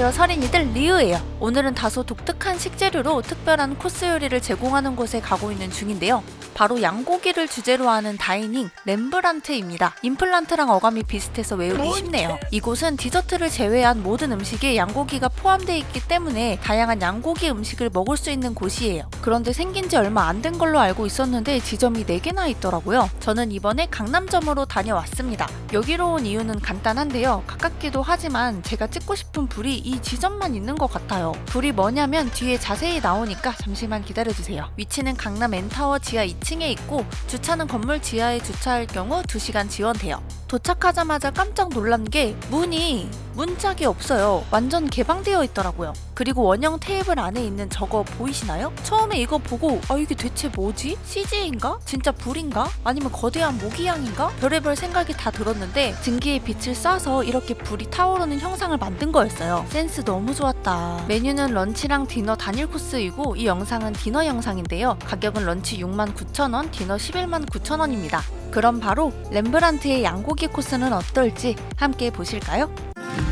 안녕하세요 서린이들 리우예요. 오늘은 다소 독특한 식재료로 특별한 코스 요리를 제공하는 곳에 가고 있는 중인데요. 바로 양고기를 주제로 하는 다이닝 렘브란트입니다. 임플란트랑 어감이 비슷해서 외우기 쉽네요. 이곳은 디저트를 제외한 모든 음식에 양고기가 포함되어 있기 때문에 다양한 양고기 음식을 먹을 수 있는 곳이에요. 그런데 생긴 지 얼마 안 된 걸로 알고 있었는데 지점이 4개나 있더라고요. 저는 이번에 강남점으로 다녀왔습니다. 여기로 온 이유는 간단한데요. 가깝기도 하지만 제가 찍고 싶은 불이 이 지점만 있는 것 같아요. 불이 뭐냐면 뒤에 자세히 나오니까 잠시만 기다려주세요. 위치는 강남 엔타워 지하 2층에 있고 주차는 건물 지하에 주차할 경우 2시간 지원돼요. 도착하자마자 깜짝 놀란 게 문이 문짝이 없어요. 완전 개방되어 있더라고요. 그리고 원형 테이블 안에 있는 저거 보이시나요? 처음에 이거 보고 아 이게 대체 뭐지? CG인가? 진짜 불인가? 아니면 거대한 모기향인가? 별의별 생각이 다 들었는데 증기에 빛을 쏴서 이렇게 불이 타오르는 형상을 만든 거였어요. 센스 너무 좋았다. 메뉴는 런치랑 디너 단일 코스이고 이 영상은 디너 영상인데요. 가격은 런치 69,000원, 디너 119,000원입니다. 그럼 바로 렘브란트의 양고기 코스는 어떨지 함께 보실까요?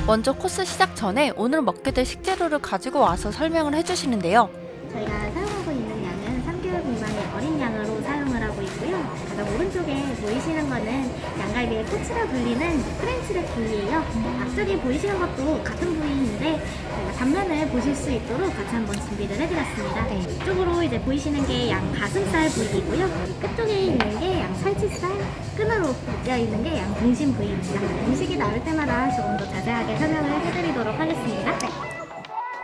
먼저 코스 시작 전에 오늘 먹게 될 식재료를 가지고 와서 설명을 해주시는데요. 저희가 오른쪽에 보이시는 거는 양갈비의 코츠라 불리는 프렌치렉 부위예요. 앞쪽에 보이시는 것도 같은 부위인데 저희가 단면을 보실 수 있도록 같이 한번 준비를 해드렸습니다. 이쪽으로 이제 보이시는 게 양 가슴살 부위이고요. 끝쪽에 있는 게 양 살치살, 끈으로 묶여 있는 게 양 등심 부위입니다. 음식이 나올 때마다 조금 더 자세하게 설명을 해드리도록 하겠습니다. 네.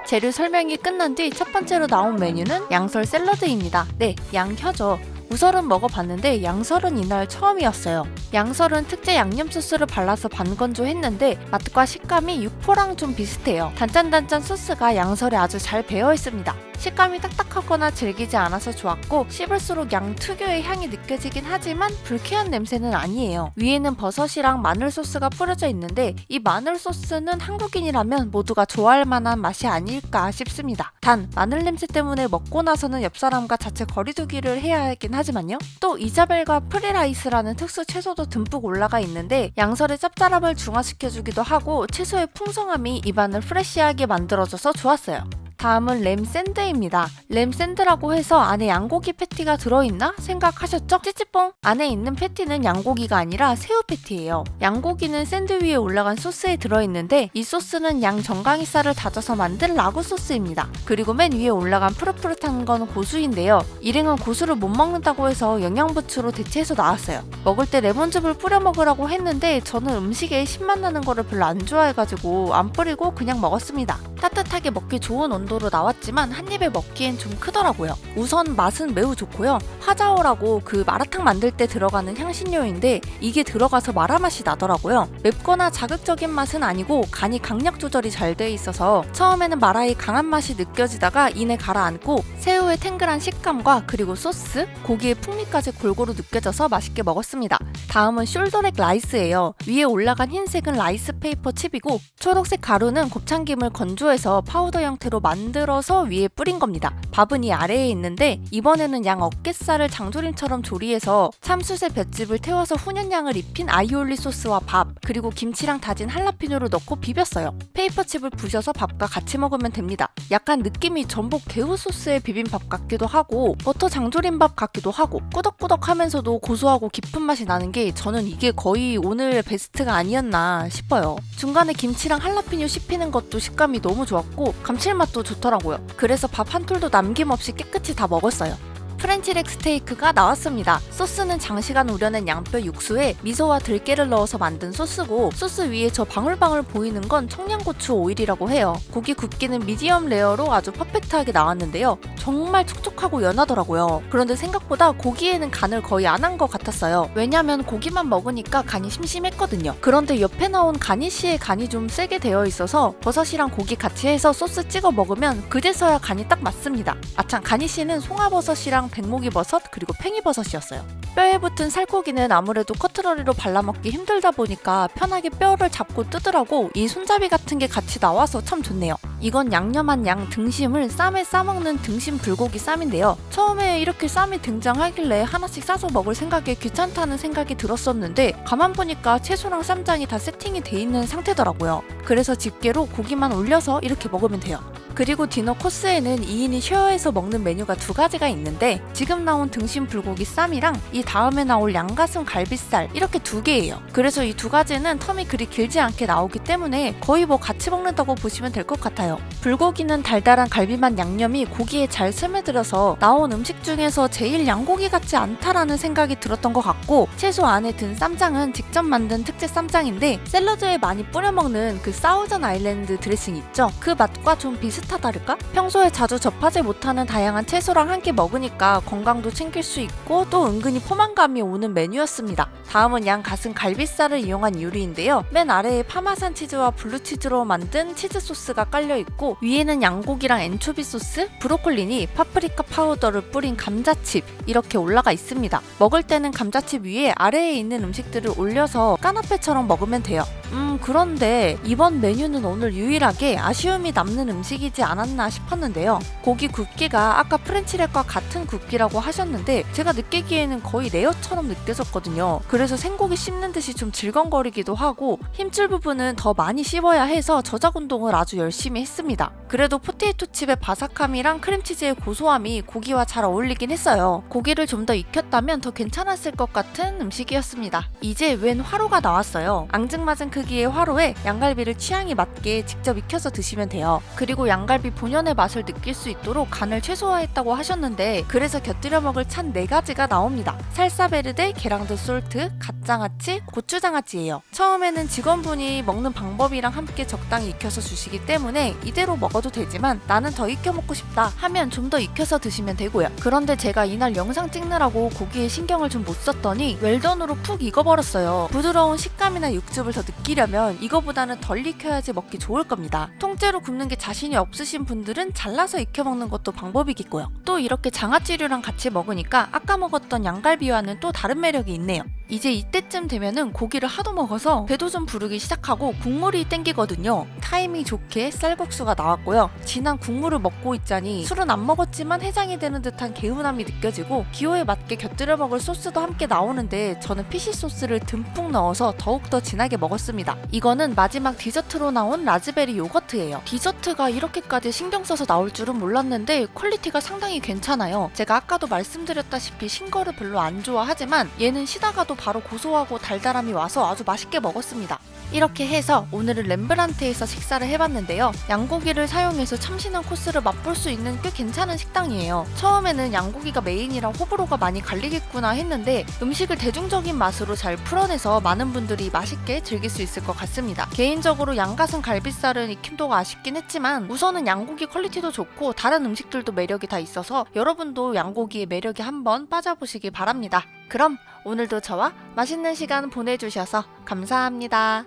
재료 설명이 끝난 뒤 첫 번째로 나온 메뉴는 양설 샐러드입니다. 네, 양혀죠. 우설은 먹어봤는데 양설은 이날 처음이었어요. 양설은 특제 양념 소스를 발라서 반건조했는데 맛과 식감이 육포랑 좀 비슷해요. 단짠단짠 소스가 양설에 아주 잘 배어 있습니다. 식감이 딱딱하거나 질기지 않아서 좋았고 씹을수록 양 특유의 향이 느껴지긴 하지만 불쾌한 냄새는 아니에요. 위에는 버섯이랑 마늘 소스가 뿌려져 있는데 이 마늘 소스는 한국인이라면 모두가 좋아할 만한 맛이 아닐까 싶습니다. 단 마늘 냄새 때문에 먹고 나서는 옆 사람과 자체 거리두기를 해야 하긴 하 지만요. 또 이자벨과 프리라이스라는 특수 채소도 듬뿍 올라가 있는데 양설의 짭짤함을 중화시켜주기도 하고 채소의 풍성함이 입안을 프레시하게 만들어줘서 좋았어요. 다음은 램 샌드입니다. 램 샌드라고 해서 안에 양고기 패티가 들어있나 생각하셨죠? 찌찌뽕! 안에 있는 패티는 양고기가 아니라 새우 패티예요. 양고기는 샌드 위에 올라간 소스에 들어있는데 이 소스는 양 정강이살을 다져서 만든 라구 소스입니다. 그리고 맨 위에 올라간 푸릇푸릇한 건 고수인데요. 일행은 고수를 못 먹는다고 해서 영양부추로 대체해서 나왔어요. 먹을 때 레몬즙을 뿌려 먹으라고 했는데 저는 음식에 신맛 나는 거를 별로 안 좋아해가지고 안 뿌리고 그냥 먹었습니다. 따뜻하게 먹기 좋은 온도 로 나왔지만 한 입에 먹기엔 좀 크더라고요. 우선 맛은 매우 좋고요. 화자오라고 그 마라탕 만들 때 들어가는 향신료인데 이게 들어가서 마라 맛이 나더라고요. 맵거나 자극적인 맛은 아니고 간이 강약 조절이 잘 돼 있어서 처음에는 마라의 강한 맛이 느껴지다가 이내 가라앉고 새우의 탱글한 식감과 그리고 소스, 고기의 풍미까지 골고루 느껴져서 맛있게 먹었습니다. 다음은 숄더렉 라이스예요. 위에 올라간 흰색은 라이스 페이퍼 칩이고 초록색 가루는 곱창김을 건조해서 파우더 형태로 만들어서 위에 뿌린 겁니다. 밥은 이 아래에 있는데 이번에는 양 어깨살을 장조림처럼 조리해서 참숯에 볏짚을 태워서 훈연양을 입힌 아이올리 소스와 밥 그리고 김치랑 다진 할라피뇨를 넣고 비볐어요. 페이퍼칩을 부셔서 밥과 같이 먹으면 됩니다. 약간 느낌이 전복 개우 소스의 비빔밥 같기도 하고 버터 장조림밥 같기도 하고 꾸덕꾸덕하면서도 고소하고 깊은 맛이 나는 게 저는 이게 거의 오늘 베스트가 아니었나 싶어요. 중간에 김치랑 할라피뇨 씹히는 것도 식감이 너무 좋았고 감칠맛도 좋더라고요. 그래서 밥 한 톨도 남김없이 깨끗이 다 먹었어요. 프렌치렉 스테이크가 나왔습니다. 소스는 장시간 우려낸 양뼈 육수에 미소와 들깨를 넣어서 만든 소스고 소스 위에 저 방울방울 보이는 건 청양고추 오일이라고 해요. 고기 굽기는 미디엄 레어로 아주 퍼펙트하게 나왔는데요. 정말 촉촉하고 연하더라고요. 그런데 생각보다 고기에는 간을 거의 안 한 것 같았어요. 왜냐면 고기만 먹으니까 간이 심심했거든요. 그런데 옆에 나온 가니쉬의 간이 좀 세게 되어 있어서 버섯이랑 고기 같이 해서 소스 찍어 먹으면 그제서야 간이 딱 맞습니다. 아참 가니쉬는 송화버섯이랑 백목이 버섯 그리고 팽이버섯이었어요. 뼈에 붙은 살코기는 아무래도 커트러리로 발라먹기 힘들다 보니까 편하게 뼈를 잡고 뜨더라고 이 손잡이 같은 게 같이 나와서 참 좋네요. 이건 양념한 양 등심을 쌈에 싸먹는 등심 불고기 쌈인데요. 처음에 이렇게 쌈이 등장하길래 하나씩 싸서 먹을 생각에 귀찮다는 생각이 들었었는데 가만 보니까 채소랑 쌈장이 다 세팅이 돼 있는 상태더라고요. 그래서 집게로 고기만 올려서 이렇게 먹으면 돼요. 그리고 디너 코스에는 2인이 쉐어해서 먹는 메뉴가 두 가지가 있는데 지금 나온 등심 불고기 쌈이랑 이 다음에 나올 양가슴 갈비살 이렇게 두 개예요. 그래서 이 두 가지는 텀이 그리 길지 않게 나오기 때문에 거의 뭐 같이 먹는다고 보시면 될 것 같아요. 불고기는 달달한 갈비맛 양념이 고기에 잘 스며들어서 나온 음식 중에서 제일 양고기 같지 않다라는 생각이 들었던 것 같고 채소 안에 든 쌈장은 직접 만든 특제 쌈장인데 샐러드에 많이 뿌려 먹는 그 사우전 아일랜드 드레싱 있죠? 그 맛과 좀 비슷 하다를까? 평소에 자주 접하지 못하는 다양한 채소랑 함께 먹으니까 건강도 챙길 수 있고 또 은근히 포만감이 오는 메뉴였습니다. 다음은 양 가슴 갈비살을 이용한 요리인데요. 맨 아래에 파마산 치즈와 블루치즈로 만든 치즈 소스가 깔려 있고 위에는 양고기랑 엔초비 소스, 브로콜리니 파프리카 파우더를 뿌린 감자칩 이렇게 올라가 있습니다. 먹을 때는 감자칩 위에 아래에 있는 음식들을 올려서 까나페처럼 먹으면 돼요. 음 그런데 이번 메뉴는 오늘 유일하게 아쉬움이 남는 음식이지 않았나 싶었는데요. 고기 굽기가 아까 프렌치랩과 같은 굽기라고 하셨는데 제가 느끼기에는 거의 레어처럼 느껴졌거든요. 그래서 생고기 씹는 듯이 좀 질겅거리기도 하고 힘줄 부분은 더 많이 씹어야 해서 저작 운동을 아주 열심히 했습니다. 그래도 포테이토 칩의 바삭함이랑 크림치즈의 고소함이 고기와 잘 어울리긴 했어요. 고기를 좀 더 익혔다면 더 괜찮았을 것 같은 음식이었습니다. 이제 웬 화로가 나왔어요. 앙증맞은 크기의 화로에 양갈비를 취향에 맞게 직접 익혀서 드시면 돼요. 그리고 양갈비 본연의 맛을 느낄 수 있도록 간을 최소화했다고 하셨는데 그래서 곁들여 먹을 찬 네 가지가 나옵니다. 살사베르데, 계랑드 솔트, 갓장아찌, 고추장아찌예요. 처음에는 직원분이 먹는 방법이랑 함께 적당히 익혀서 주시기 때문에 이대로 먹어도 되지만 나는 더 익혀 먹고 싶다 하면 좀 더 익혀서 드시면 되고요. 그런데 제가 이날 영상 찍느라고 고기에 신경을 좀 못 썼더니 웰던으로 푹 익어버렸어요. 부드러운 식감이나 육즙을 더 느끼 려면 이거보다는 덜 익혀야지 먹기 좋을 겁니다. 통째로 굽는 게 자신이 없으신 분들은 잘라서 익혀 먹는 것도 방법이겠고요. 또 이렇게 장아찌류랑 같이 먹으니까 아까 먹었던 양갈비와는 또 다른 매력이 있네요. 이제 이때쯤 되면은 고기를 하도 먹어서 배도 좀 부르기 시작하고 국물이 땡기거든요. 타이밍 좋게 쌀국수가 나왔고요. 진한 국물을 먹고 있자니 술은 안 먹었지만 해장이 되는 듯한 개운함이 느껴지고 기호에 맞게 곁들여 먹을 소스도 함께 나오는데 저는 피시 소스를 듬뿍 넣어서 더욱더 진하게 먹었습니다. 이거는 마지막 디저트로 나온 라즈베리 요거트예요. 디저트가 이렇게까지 신경 써서 나올 줄은 몰랐는데 퀄리티가 상당히 괜찮아요. 제가 아까도 말씀드렸다시피 신 거를 별로 안 좋아하지만 얘는 시다가도 바로 고소하고 달달함이 와서 아주 맛있게 먹었습니다. 이렇게 해서 오늘은 렘브란트에서 식사를 해봤는데요. 양고기를 사용해서 참신한 코스를 맛볼 수 있는 꽤 괜찮은 식당이에요. 처음에는 양고기가 메인이라 호불호가 많이 갈리겠구나 했는데 음식을 대중적인 맛으로 잘 풀어내서 많은 분들이 맛있게 즐길 수 있을 것 같습니다. 개인적으로 양가슴 갈비살은 익힘도가 아쉽긴 했지만 우선은 양고기 퀄리티도 좋고 다른 음식들도 매력이 다 있어서 여러분도 양고기의 매력에 한번 빠져보시기 바랍니다. 그럼 오늘도 저와 맛있는 시간 보내주셔서 감사합니다.